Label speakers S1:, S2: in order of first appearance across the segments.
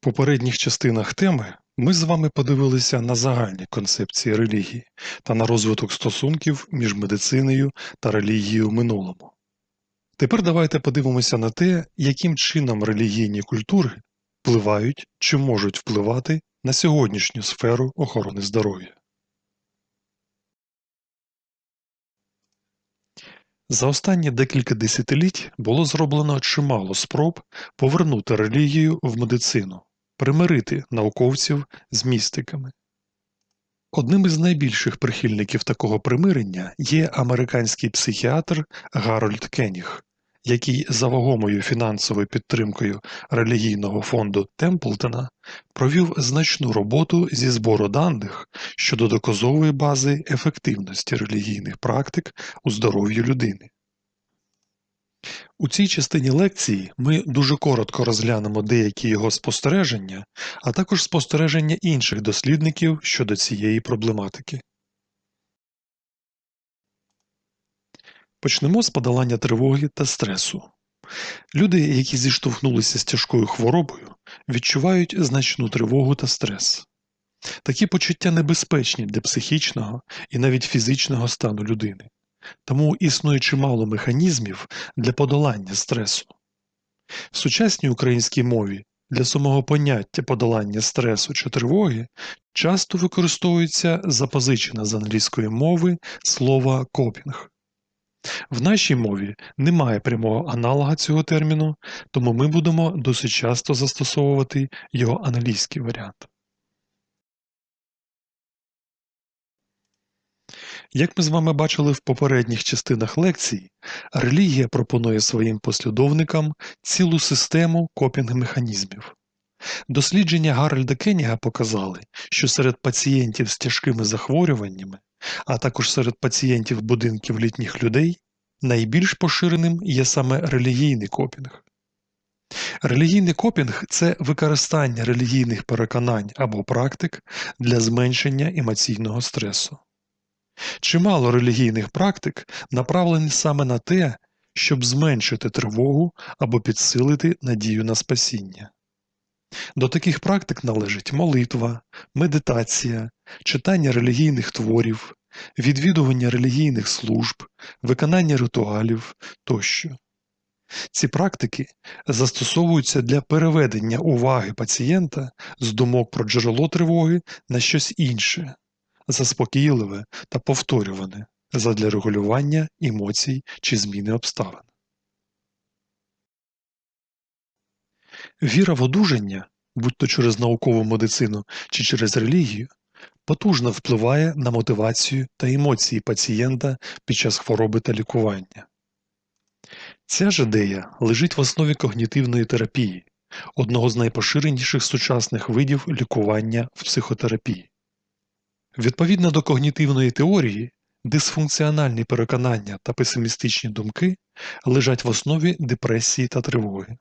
S1: В попередніх частинах теми ми з вами подивилися на загальні концепції релігії та на розвиток стосунків між медициною та релігією в минулому. Тепер давайте подивимося на те, яким чином релігійні культури впливають чи можуть впливати на сьогоднішню сферу охорони здоров'я. За останні декілька десятиліть було зроблено чимало спроб повернути релігію в медицину, примирити науковців з містиками. Одним із найбільших прихильників такого примирення є американський психіатр Гарольд Кеніг, який за вагомою фінансовою підтримкою релігійного фонду Темплтона провів значну роботу зі збору даних щодо доказової бази ефективності релігійних практик у здоров'ї людини. У цій частині лекції ми дуже коротко розглянемо деякі його спостереження, а також спостереження інших дослідників щодо цієї проблематики. Почнемо з подолання тривоги та стресу. Люди, які зіштовхнулися з тяжкою хворобою, відчувають значну тривогу та стрес. Такі почуття небезпечні для психічного і навіть фізичного стану людини, тому існує чимало механізмів для подолання стресу. В сучасній українській мові для самого поняття подолання стресу чи тривоги часто використовується запозичене з англійської мови слово копінг. В нашій мові немає прямого аналога цього терміну, тому ми будемо досить часто застосовувати його англійський варіант. Як ми з вами бачили в попередніх частинах лекцій, релігія пропонує своїм послідовникам цілу систему копінг-механізмів. Дослідження Гарольда Кеніга показали, що серед пацієнтів з тяжкими захворюваннями, а також серед пацієнтів будинків літніх людей, найбільш поширеним є саме релігійний копінг. Релігійний копінг це використання релігійних переконань або практик для зменшення емоційного стресу. Чимало релігійних практик направлені саме на те, щоб зменшити тривогу або підсилити надію на спасіння. До таких практик належить молитва, медитація, читання релігійних творів, відвідування релігійних служб, виконання ритуалів тощо. Ці практики застосовуються для переведення уваги пацієнта з думок про джерело тривоги на щось інше, заспокійливе та повторюване задля регулювання емоцій чи зміни обставин. Віра в одужання, будь то через наукову медицину чи через релігію, потужно впливає на мотивацію та емоції пацієнта під час хвороби та лікування. Ця ж ідея лежить в основі когнітивної терапії, одного з найпоширеніших сучасних видів лікування в психотерапії. Відповідно до когнітивної теорії, дисфункціональні переконання та песимістичні думки лежать в основі депресії та тривоги.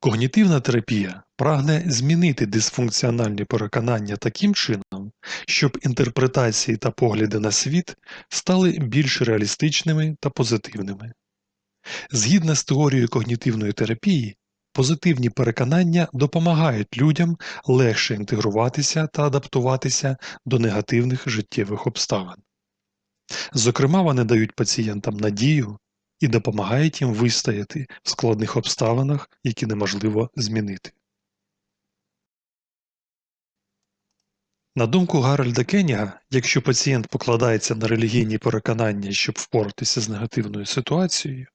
S1: Когнітивна терапія прагне змінити дисфункціональні переконання таким чином, щоб інтерпретації та погляди на світ стали більш реалістичними та позитивними. Згідно з теорією когнітивної терапії, позитивні переконання допомагають людям легше інтегруватися та адаптуватися до негативних життєвих обставин. Зокрема, вони дають пацієнтам надію і допомагають їм вистояти в складних обставинах, які неможливо змінити. На думку Гарольда Кеніга, якщо пацієнт покладається на релігійні переконання, щоб впоратися з негативною ситуацією,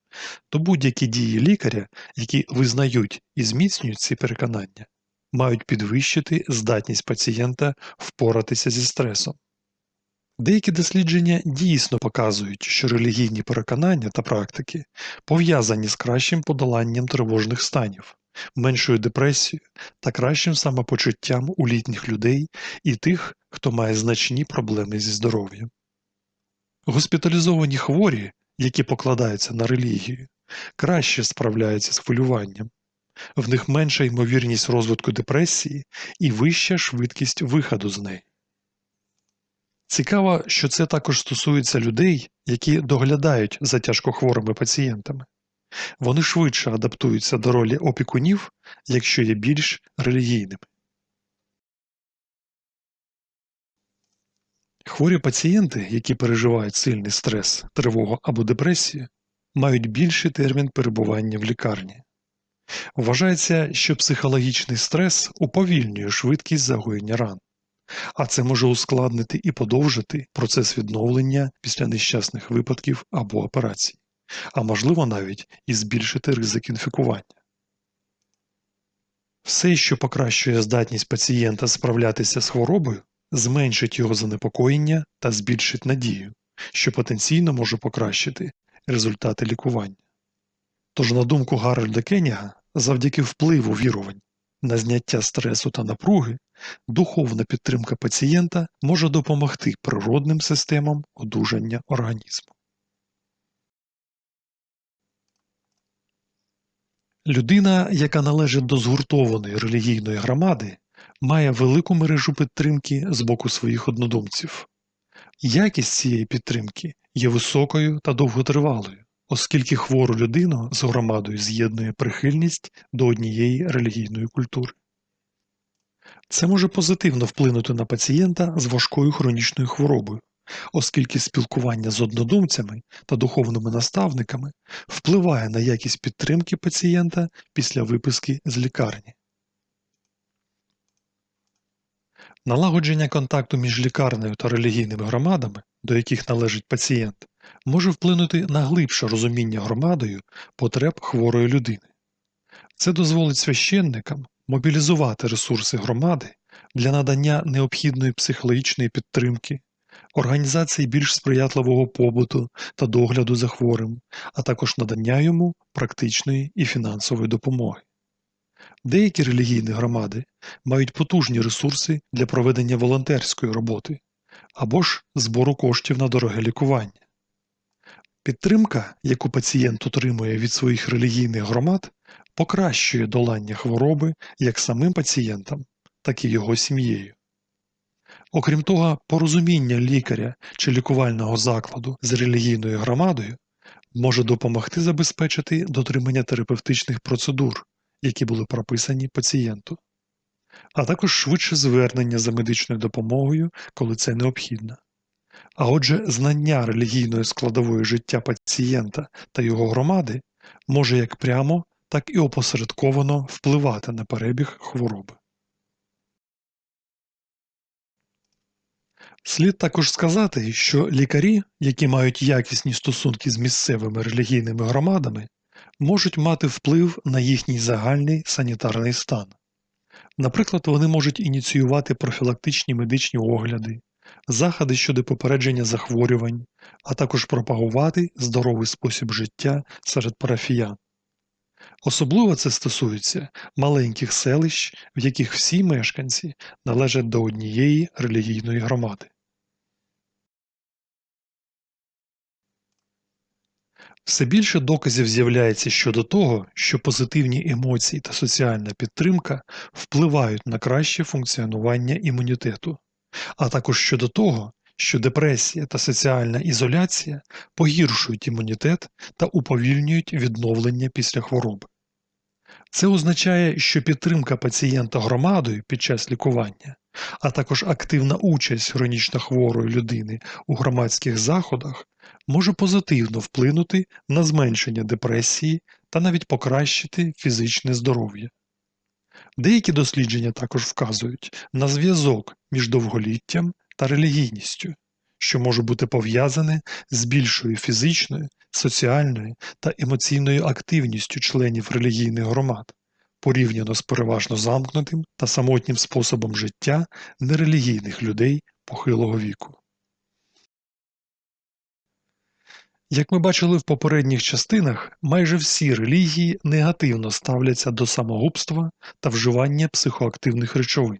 S1: то будь-які дії лікаря, які визнають і зміцнюють ці переконання, мають підвищити здатність пацієнта впоратися зі стресом. Деякі дослідження дійсно показують, що релігійні переконання та практики пов'язані з кращим подоланням тривожних станів, меншою депресією та кращим самопочуттям у літніх людей і тих, хто має значні проблеми зі здоров'ям. Госпіталізовані хворі, які покладаються на релігію, краще справляються з хвилюванням, в них менша ймовірність розвитку депресії і вища швидкість виходу з неї. Цікаво, що це також стосується людей, які доглядають за тяжкохворими пацієнтами. вони швидше адаптуються до ролі опікунів, якщо є більш релігійними. Хворі пацієнти, які переживають сильний стрес, тривогу або депресію, мають більший термін перебування в лікарні. Вважається, що психологічний стрес уповільнює швидкість загоєння ран, а це може ускладнити і подовжити процес відновлення після нещасних випадків або операцій, а можливо навіть і збільшити ризик інфікування. Все, що покращує здатність пацієнта справлятися з хворобою, зменшить його занепокоєння та збільшить надію, що потенційно може покращити результати лікування. Тож, на думку Гарольда Кеніга, завдяки впливу вірувань на зняття стресу та напруги, духовна підтримка пацієнта може допомогти природним системам одужання організму. Людина, яка належить до згуртованої релігійної громади, має велику мережу підтримки з боку своїх однодумців. Якість цієї підтримки є високою та довготривалою, оскільки хвору людину з громадою з'єднує прихильність до однієї релігійної культури. Це може позитивно вплинути на пацієнта з важкою хронічною хворобою, оскільки спілкування з однодумцями та духовними наставниками впливає на якість підтримки пацієнта після виписки з лікарні. Налагодження контакту між лікарнею та релігійними громадами, до яких належить пацієнт, може вплинути на глибше розуміння громадою потреб хворої людини. Це дозволить священникам мобілізувати ресурси громади для надання необхідної психологічної підтримки, організації більш сприятливого побуту та догляду за хворим, а також надання йому практичної і фінансової допомоги. Деякі релігійні громади мають потужні ресурси для проведення волонтерської роботи або ж збору коштів на дороге лікування. Підтримка, яку пацієнт отримує від своїх релігійних громад, покращує долання хвороби як самим пацієнтам, так і його сім'єю. Окрім того, порозуміння лікаря чи лікувального закладу з релігійною громадою може допомогти забезпечити дотримання терапевтичних процедур, які були прописані пацієнту, а також швидше звернення за медичною допомогою, коли це необхідно. А отже, знання релігійної складової життя пацієнта та його громади може як прямо, так і опосередковано впливати на перебіг хвороби. Слід також сказати, що лікарі, які мають якісні стосунки з місцевими релігійними громадами, можуть мати вплив на їхній загальний санітарний стан. Наприклад, вони можуть ініціювати профілактичні медичні огляди, заходи щодо попередження захворювань, а також пропагувати здоровий спосіб життя серед парафіян. Особливо це стосується маленьких селищ, в яких всі мешканці належать до однієї релігійної громади. Все більше доказів з'являється щодо того, що позитивні емоції та соціальна підтримка впливають на краще функціонування імунітету, а також щодо того, що депресія та соціальна ізоляція погіршують імунітет та уповільнюють відновлення після хвороби. Це означає, що підтримка пацієнта громадою під час лікування, а також активна участь хронічно хворої людини у громадських заходах може позитивно вплинути на зменшення депресії та навіть покращити фізичне здоров'я. Деякі дослідження також вказують на зв'язок між довголіттям та релігійністю, що може бути пов'язане з більшою фізичною, соціальною та емоційною активністю членів релігійних громад, порівняно з переважно замкнутим та самотнім способом життя нерелігійних людей похилого віку. Як ми бачили в попередніх частинах, майже всі релігії негативно ставляться до самогубства та вживання психоактивних речовин.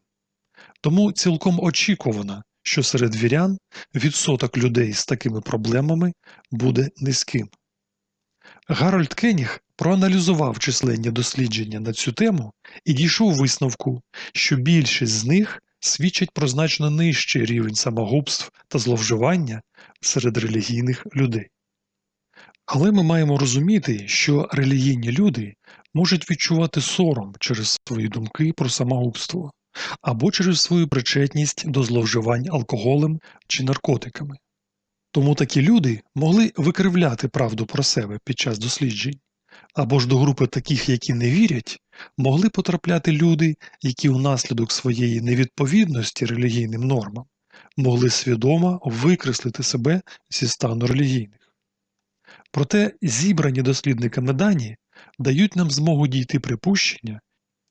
S1: Тому цілком очікувано, що серед вірян відсоток людей з такими проблемами буде низьким. Гарольд Кеніг проаналізував численні дослідження на цю тему і дійшов висновку, що більшість з них свідчать про значно нижчий рівень самогубств та зловживання серед релігійних людей. Але ми маємо розуміти, що релігійні люди можуть відчувати сором через свої думки про самогубство або через свою причетність до зловживань алкоголем чи наркотиками. Тому такі люди могли викривляти правду про себе під час досліджень, або ж до групи таких, які не вірять, могли потрапляти люди, які внаслідок своєї невідповідності релігійним нормам могли свідомо викреслити себе зі стану релігійних. Проте зібрані дослідниками дані дають нам змогу дійти припущення,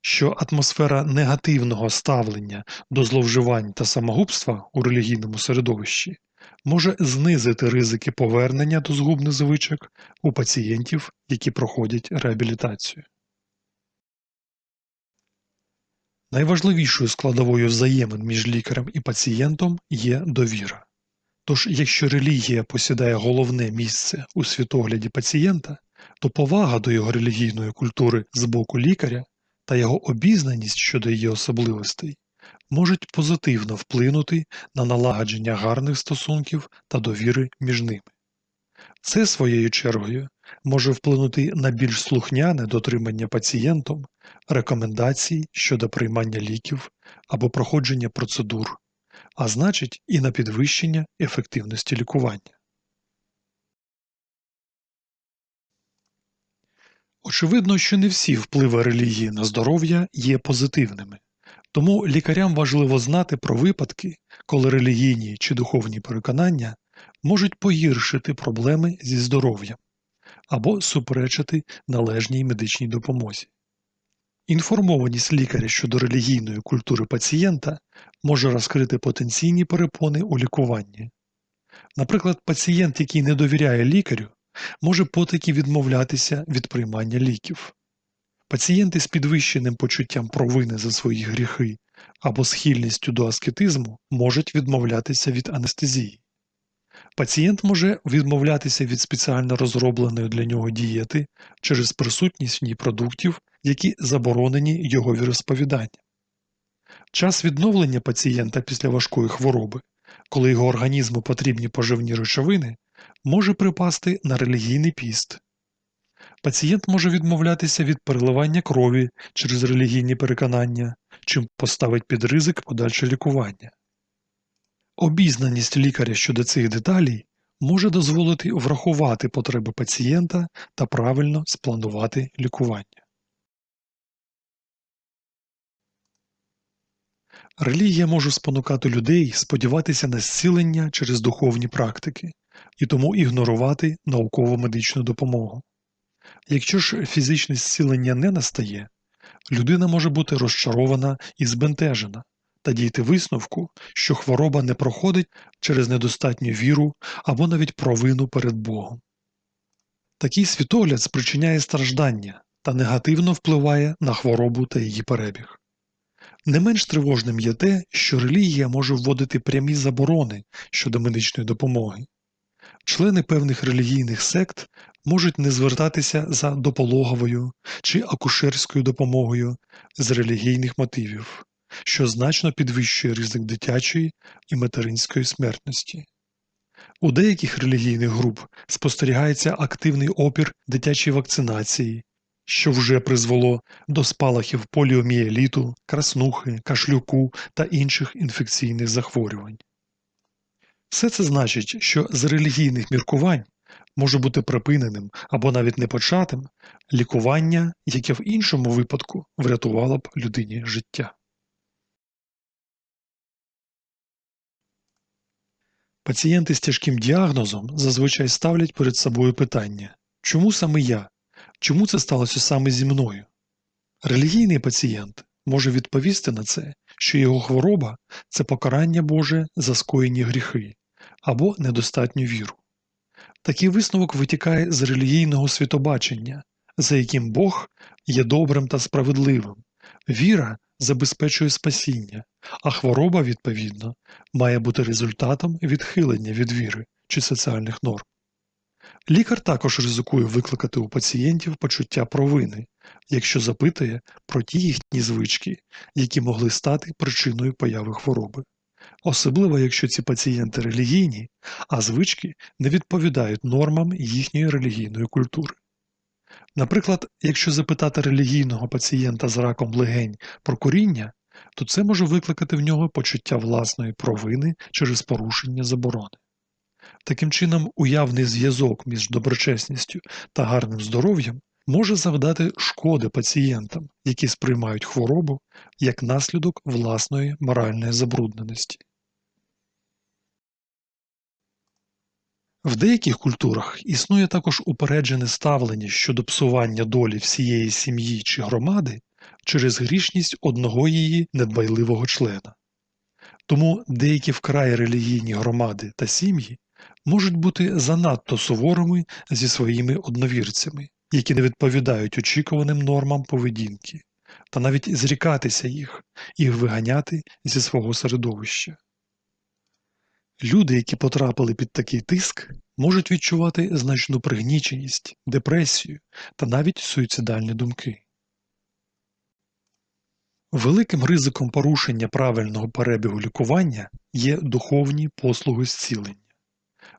S1: що атмосфера негативного ставлення до зловживань та самогубства у релігійному середовищі може знизити ризики повернення до згубних звичок у пацієнтів, які проходять реабілітацію. Найважливішою складовою взаємин між лікарем і пацієнтом є довіра. Тож, якщо релігія посідає головне місце у світогляді пацієнта, то повага до його релігійної культури з боку лікаря та його обізнаність щодо її особливостей можуть позитивно вплинути на налагодження гарних стосунків та довіри між ними. Це своєю чергою може вплинути на більш слухняне дотримання пацієнтом рекомендацій щодо приймання ліків або проходження процедур, а значить і на підвищення ефективності лікування. Очевидно, що не всі впливи релігії на здоров'я є позитивними, тому лікарям важливо знати про випадки, коли релігійні чи духовні переконання можуть погіршити проблеми зі здоров'ям або суперечити належній медичній допомозі. Інформованість лікаря щодо релігійної культури пацієнта може розкрити потенційні перепони у лікуванні. Наприклад, пацієнт, який не довіряє лікарю, може потаки відмовлятися від приймання ліків. Пацієнти з підвищеним почуттям провини за свої гріхи або схильністю до аскетизму можуть відмовлятися від анестезії. Пацієнт може відмовлятися від спеціально розробленої для нього дієти через присутність в ній продуктів, які заборонені його віросповіданням. Час відновлення пацієнта після важкої хвороби, коли його організму потрібні поживні речовини, може припасти на релігійний піст. Пацієнт може відмовлятися від переливання крові через релігійні переконання, чим поставить під ризик подальше лікування. Обізнаність лікаря щодо цих деталей може дозволити врахувати потреби пацієнта та правильно спланувати лікування. Релігія може спонукати людей сподіватися на зцілення через духовні практики і тому ігнорувати наукову медичну допомогу. Якщо ж фізичне зцілення не настає, людина може бути розчарована і збентежена та дійти висновку, що хвороба не проходить через недостатню віру або навіть провину перед Богом. Такий світогляд спричиняє страждання та негативно впливає на хворобу та її перебіг. Не менш тривожним є те, що релігія може вводити прямі заборони щодо медичної допомоги. Члени певних релігійних сект можуть не звертатися за допологовою чи акушерською допомогою з релігійних мотивів, що значно підвищує ризик дитячої і материнської смертності. У деяких релігійних груп спостерігається активний опір дитячій вакцинації, що вже призвело до спалахів поліомієліту, краснухи, кашлюку та інших інфекційних захворювань. Все це значить, що з релігійних міркувань може бути припиненим або навіть непочатим лікування, яке в іншому випадку врятувало б людині життя. Пацієнти з тяжким діагнозом зазвичай ставлять перед собою питання чому саме я? Чому це сталося саме зі мною? Релігійний пацієнт може відповісти на це, що його хвороба це покарання Боже за скоєні гріхи або недостатню віру. Такий висновок витікає з релігійного світобачення, за яким Бог є добрим та справедливим, віра забезпечує спасіння, а хвороба, відповідно, має бути результатом відхилення від віри чи соціальних норм. Лікар також ризикує викликати у пацієнтів почуття провини, якщо запитує про ті їхні звички, які могли стати причиною появи хвороби, особливо якщо ці пацієнти релігійні, а звички не відповідають нормам їхньої релігійної культури. Наприклад, якщо запитати релігійного пацієнта з раком легень про куріння, то це може викликати в нього почуття власної провини через порушення заборони. Таким чином, уявний зв'язок між доброчесністю та гарним здоров'ям може завдати шкоди пацієнтам, які сприймають хворобу як наслідок власної моральної забрудненості. В деяких культурах існує також упереджене ставлення щодо псування долі всієї сім'ї чи громади через грішність одного її недбайливого члена. Тому деякі вкрай релігійні громади та сім'ї можуть бути занадто суворими зі своїми одновірцями, які не відповідають очікуваним нормам поведінки, та навіть зрікатися їх і виганяти зі свого середовища. Люди, які потрапили під такий тиск, можуть відчувати значну пригніченість, депресію та навіть суїцидальні думки. Великим ризиком порушення правильного перебігу лікування є духовні послуги зцілення.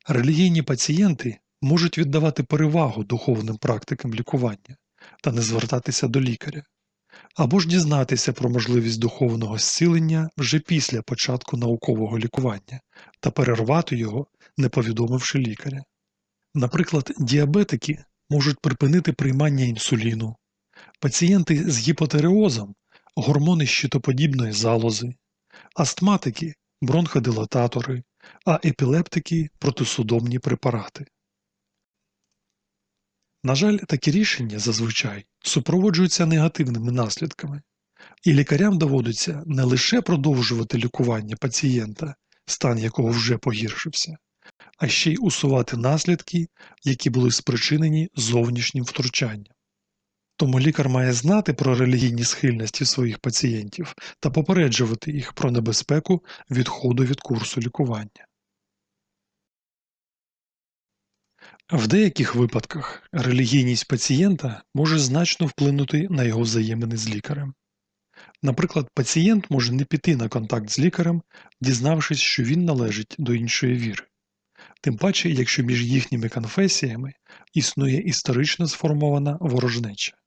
S1: Релігійні пацієнти можуть віддавати перевагу духовним практикам лікування та не звертатися до лікаря, або ж дізнатися про можливість духовного зцілення вже після початку наукового лікування та перервати його, не повідомивши лікаря. Наприклад, діабетики можуть припинити приймання інсуліну, пацієнти з гіпотереозом гормони щитоподібної залози, астматики бронходилататори, а епілептики протисудомні препарати. На жаль, такі рішення зазвичай супроводжуються негативними наслідками, і лікарям доводиться не лише продовжувати лікування пацієнта, стан якого вже погіршився, а ще й усувати наслідки, які були спричинені зовнішнім втручанням. Тому лікар має знати про релігійні схильності своїх пацієнтів та попереджувати їх про небезпеку відходу від курсу лікування. В деяких випадках релігійність пацієнта може значно вплинути на його взаємини з лікарем. Наприклад, пацієнт може не піти на контакт з лікарем, дізнавшись, що він належить до іншої віри, тим паче, якщо між їхніми конфесіями існує історично сформована ворожнеча.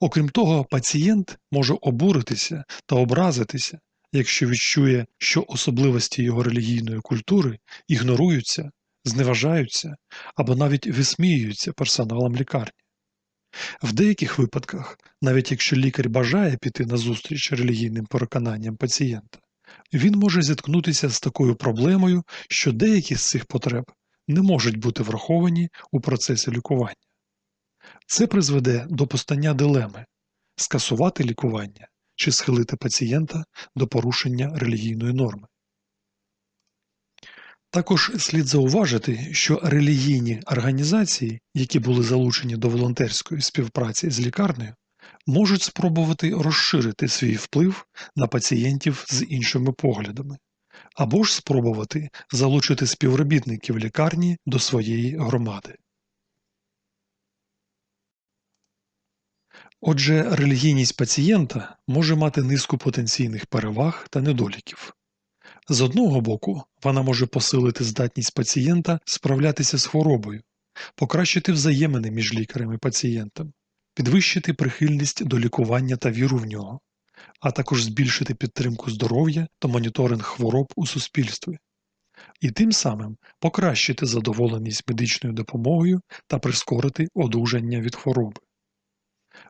S1: Окрім того, пацієнт може обуритися та образитися, якщо відчує, що особливості його релігійної культури ігноруються, зневажаються або навіть висміюються персоналом лікарні. В деяких випадках, навіть якщо лікар бажає піти на зустріч релігійним переконанням пацієнта, він може зіткнутися з такою проблемою, що деякі з цих потреб не можуть бути враховані у процесі лікування. Це призведе до постання дилеми скасувати лікування чи схилити пацієнта до порушення релігійної норми. Також слід зауважити, що релігійні організації, які були залучені до волонтерської співпраці з лікарнею, можуть спробувати розширити свій вплив на пацієнтів з іншими поглядами, або ж спробувати залучити співробітників лікарні до своєї громади. Отже, релігійність пацієнта може мати низку потенційних переваг та недоліків. З одного боку, вона може посилити здатність пацієнта справлятися з хворобою, покращити взаємини між лікарем і пацієнтом, підвищити прихильність до лікування та віру в нього, а також збільшити підтримку здоров'я та моніторинг хвороб у суспільстві, і тим самим покращити задоволеність медичною допомогою та прискорити одужання від хвороби.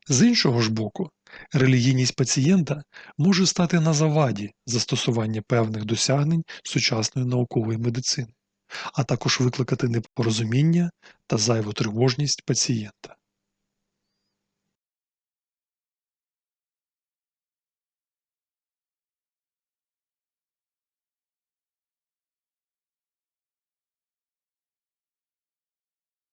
S1: З іншого ж боку, релігійність пацієнта може стати на заваді застосування певних досягнень сучасної наукової медицини, а також викликати непорозуміння та зайву тривожність пацієнта.